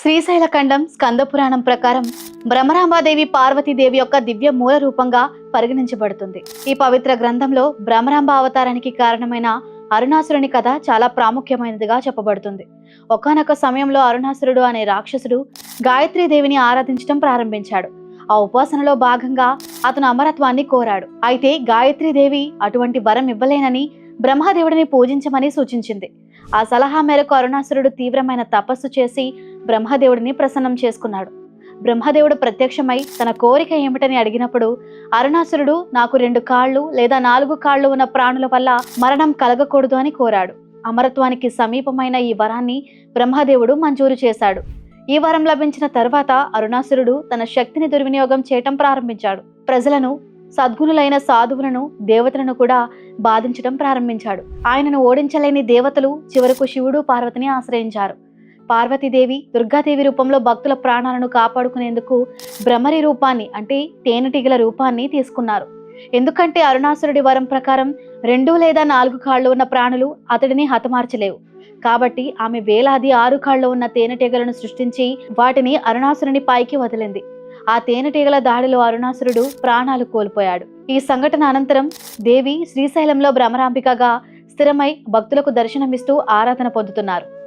శ్రీశైల ఖండం ప్రకారం భ్రమరాంబాదేవి పార్వతీదేవి యొక్క దివ్య మూల రూపంగా పరిగణించబడుతుంది. ఈ పవిత్ర గ్రంథంలో భ్రమరాంబ అవతారానికి కారణమైన అరుణాసురుని కథ చాలా ప్రాముఖ్యమైనదిగా చెప్పబడుతుంది. ఒకానొక సమయంలో అరుణాసురుడు అనే రాక్షసుడు దేవిని ఆరాధించడం ప్రారంభించాడు. ఆ ఉపాసనలో భాగంగా అతను అమరత్వాన్ని కోరాడు. అయితే దేవి అటువంటి వరం ఇవ్వలేనని బ్రహ్మదేవుడిని పూజించమని సూచించింది. ఆ సలహా మేరకు అరుణాసురుడు తీవ్రమైన తపస్సు చేసి బ్రహ్మదేవుడిని ప్రసన్నం చేసుకున్నాడు. బ్రహ్మదేవుడు ప్రత్యక్షమై తన కోరిక ఏమిటని అడిగినప్పుడు అరుణాసురుడు నాకు రెండు కాళ్ళు లేదా నాలుగు కాళ్ళు ఉన్న ప్రాణుల వల్ల మరణం కలగకూడదు అని కోరాడు. అమరత్వానికి సమీపమైన ఈ వరాన్ని బ్రహ్మదేవుడు మంజూరు చేశాడు. ఈ వరం లభించిన తర్వాత అరుణాసురుడు తన శక్తిని దుర్వినియోగం చేయటం ప్రారంభించాడు. ప్రజలను సద్గుణులైన సాధువులను దేవతలను కూడా బాధించడం ప్రారంభించాడు. ఆయనను ఓడించలేని దేవతలు చివరకు శివుడు పార్వతిని ఆశ్రయించారు. పార్వతీదేవి దుర్గాదేవి రూపంలో భక్తుల ప్రాణాలను కాపాడుకునేందుకు భ్రమరి రూపాన్ని అంటే తేనెటీగల రూపాన్ని తీసుకున్నారు. ఎందుకంటే అరుణాసురుడి వరం ప్రకారం రెండు లేదా నాలుగు కాళ్ళు ఉన్న ప్రాణులు అతడిని హతమార్చలేవు. కాబట్టి ఆమె వేలాది ఆరు కాళ్ళు ఉన్న తేనెటీగలను సృష్టించి వాటిని అరుణాసురుని పైకి వదిలింది. ఆ తేనెటీగల దాడిలో అరుణాసురుడు ప్రాణాలు కోల్పోయాడు. ఈ సంఘటన అనంతరం దేవి శ్రీశైలంలో భ్రమరాంబికగా స్థిరమై భక్తులకు దర్శనమిస్తూ ఆరాధన పొందుతున్నారు.